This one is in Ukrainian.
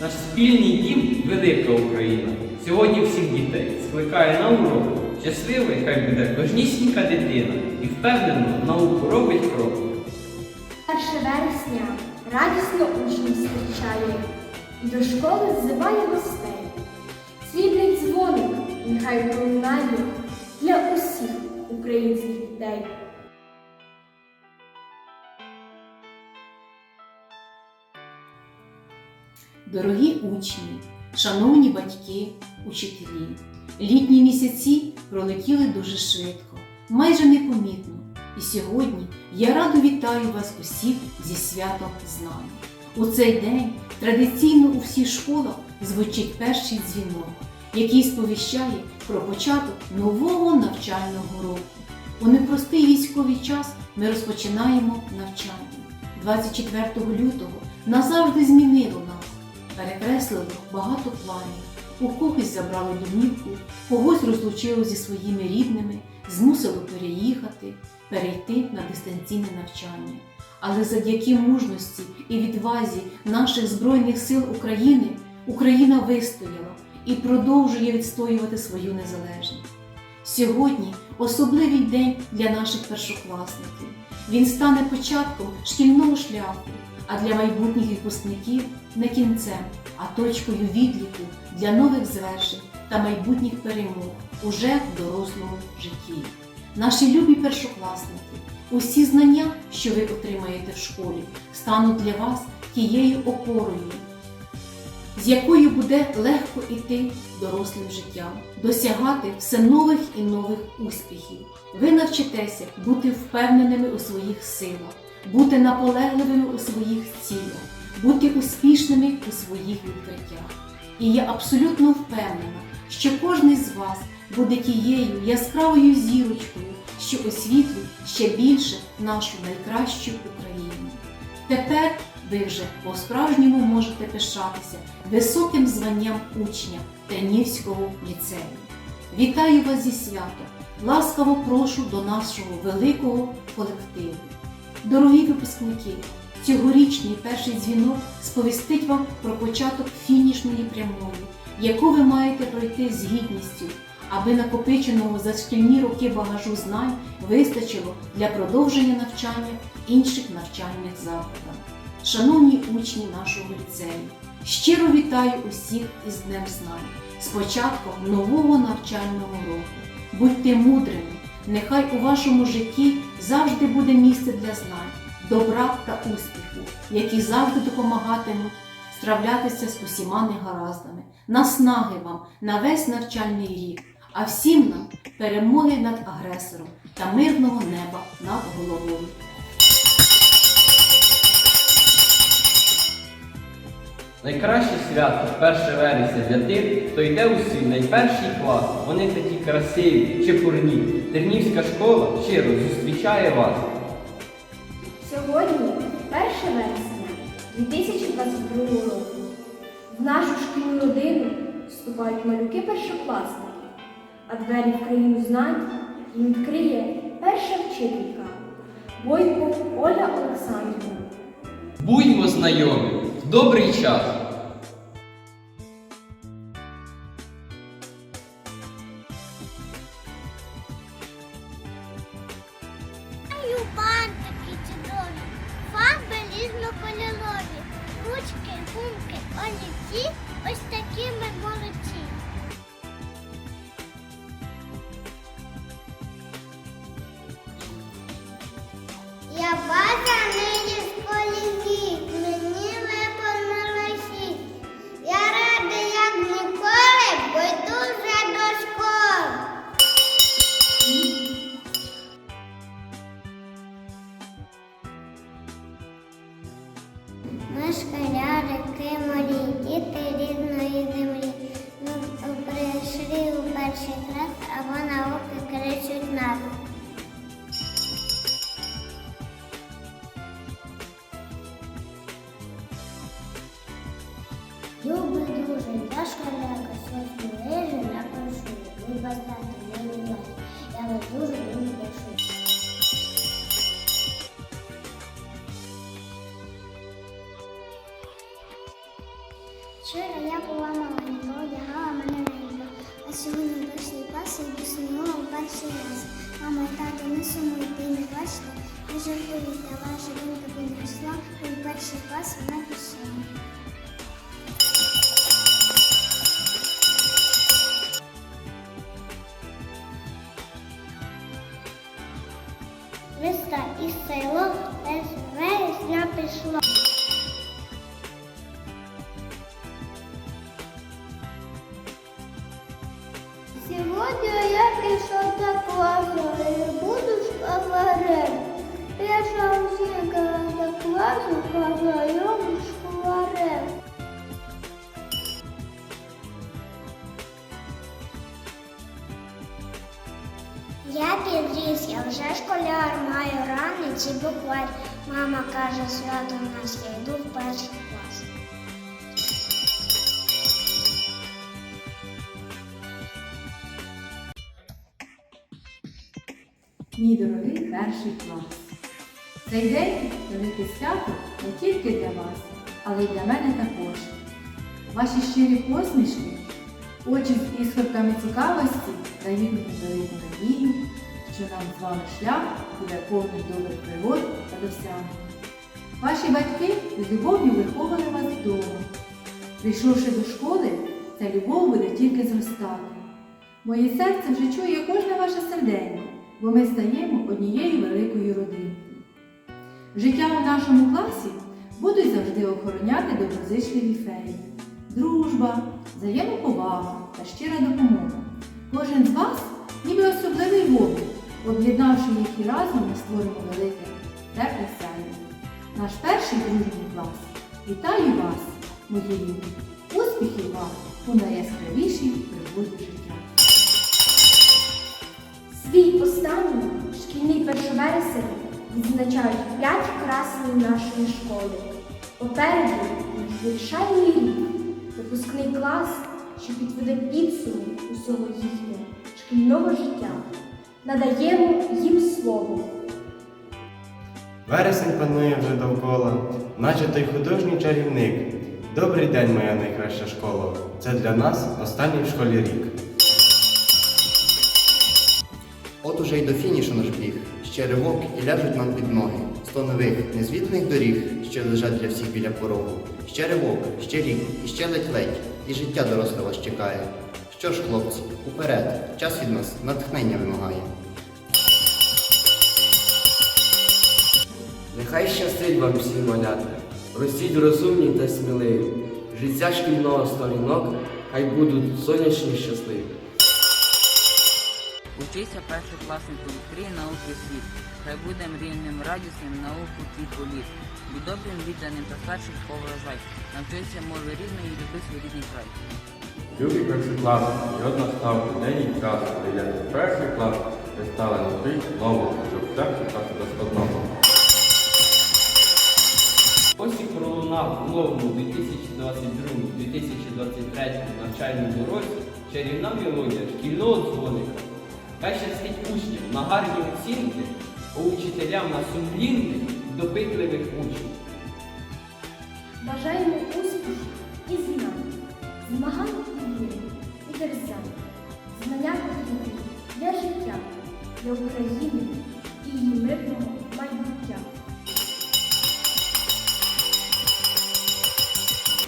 Наш спільний дім велика Україна. Сьогодні всіх дітей скликає на урок. Щасливий хай буде кожнісінька дитина і впевнено науку робить крок. 1 вересня радісно учнів зустрічає і до школи ззиває гостей. Срібний дзвоник нехай пролунає для усіх українських дітей. Дорогі учні, шановні батьки, учителі, літні місяці пролетіли дуже швидко, майже непомітно. І сьогодні я радо вітаю вас усіх зі святом знань. У цей день традиційно у всіх школах звучить перший дзвінок, який сповіщає про початок нового навчального року. У непростий військовий час ми розпочинаємо навчання. 24 лютого назавжди змінило перекреслило багато планів. У когось забрали домівку, когось розлучило зі своїми рідними, змусило переїхати, перейти на дистанційне навчання. Але завдяки мужності і відвазі наших Збройних сил України Україна вистояла і продовжує відстоювати свою незалежність. Сьогодні особливий день для наших першокласників. Він стане початком шкільного шляху, а для майбутніх випускників не кінцем, а точкою відліку для нових звершень та майбутніх перемог уже в дорослому житті. Наші любі першокласники, усі знання, що ви отримаєте в школі, стануть для вас тією опорою, з якою буде легко йти дорослим життям, досягати все нових і нових успіхів. Ви навчитеся бути впевненими у своїх силах, бути наполегливими у своїх цілях, бути успішними у своїх відкриттях. І я абсолютно впевнена, що кожен з вас буде тією яскравою зірочкою, що освітлить ще більше нашу найкращу Україну. Тепер ви вже по-справжньому можете пишатися високим званням учня Тернівського ліцею. Вітаю вас зі святом! Ласкаво прошу до нашого великого колективу. Дорогі випускники, цьогорічний перший дзвінок сповістить вам про початок фінішної прямої, яку ви маєте пройти з гідністю, аби накопиченого за шкільні роки багажу знань вистачило для продовження навчання інших навчальних закладах. Шановні учні нашого ліцею, щиро вітаю усіх із Днем Знань, з початком нового навчального року. Будьте мудрими, нехай у вашому житті завжди буде місце для знань, добра та успіху, які завжди допомагатимуть справлятися з усіма негараздами. Наснаги вам на весь навчальний рік, а всім нам перемоги над агресором та мирного неба над головою. Найкраще свято 1 вересня для тих, хто йде у свій найперший клас. Вони такі красиві, чепурні. Тернівська школа щиро зустрічає вас. Сьогодні 1 вересня 2022 року. В нашу шкільну родину вступають малюки першокласники, а двері в країну знань їм відкриє перша вчителька Бойко Оля Олександрівна. Будьмо знайомі добрий час. Бантики чудові, фарби різнокольорові, ручки, гумки, олівці, ось такі ми Ми школярики морі, діти рідної землі. Ми прийшли у перший клас, або науки кричуть нас. Люби дуже, я школяка, щось лежу напишу. Ви бастати не любать. Я вас дуже прошу. Вчора я була маленька, одягала мене ненька, а сьогодні перший клас і йду в перший раз. Мама і тато не сумуйте і не плачте, не жартуйте, ваша донька підросла, і в перший клас вона пішла. Міста і село без вересня пішло. Я пішов до класу і буду школарем. Перша оцінка до класу познайому школарем. Я підріс, я вже школяр, маю ранець і букварь. Мама каже, свято в нас я йду в перший клас. Мій дорогий перший клас. Цей день велике свято не тільки для вас, але й для мене також. Ваші щирі посмішки, очі з іскорками цікавості дають мені велику надію, що нам з вами шлях буде повний добрих пригод та досягнень. Ваші батьки з любов'ю виховували вас вдома. Прийшовши до школи, ця любов буде тільки зростати. Моє серце вже чує кожне ваше серденько, бо ми стаємо однією великою родиною. Життя у нашому класі будуть завжди охороняти доброзичливі феї. Дружба, взаємоповага та щира допомога. Кожен з вас ніби особливий вогник. Об'єднавши їх і разом, ми створимо велике тепле сяйво. Наш перший дружній клас. Вітаю вас, мої любі! Успіхів вам у найяскравішій пригоді життя! Свій останній шкільний першовересень відзначають п'ять красень нашої школи. Попереду наш рік, випускний клас, що підведе підсумок усього їхнього шкільного життя. Надаємо їм слово. Вересень панує вже довкола, наче той художній чарівник. Добрий день, моя найкраща школа. Це для нас останній в школі рік. Уже й до фінішу наш біг, ще ривок і ляжуть нам під ноги. Сто нових незвітних доріг, що лежать для всіх біля порогу. Ще ривок, ще рік, і ще ледь-ледь, і життя доросле вас чекає. Що ж, хлопці, уперед, час від нас натхнення вимагає. Нехай щастить вам всім малята, ростіть розумні та сміливі. Життя шкільного сторінок, хай будуть сонячні щасливі. Учися першокласнику відкрий науки світ, хай буде мрійним радісним науку твій політ. Будь добрим, відданим та старших поважай, навчися мови рідної і люби свій рідний край. Любі першокласники, і от настав день і час, йдете в перший клас, ви стали на свій нову, щоб серце так до складного. Ось і пролунав у новому 2022-2023 навчальному році чарівна мелодія шкільного дзвоника. Хай щастить учнів на гарні оцінки, а учителям на сумлінних, допитливих учнів. Бажаємо успіху і знань, змагань і віри, і дерзань, знання потрібні для життя, для України і її мирного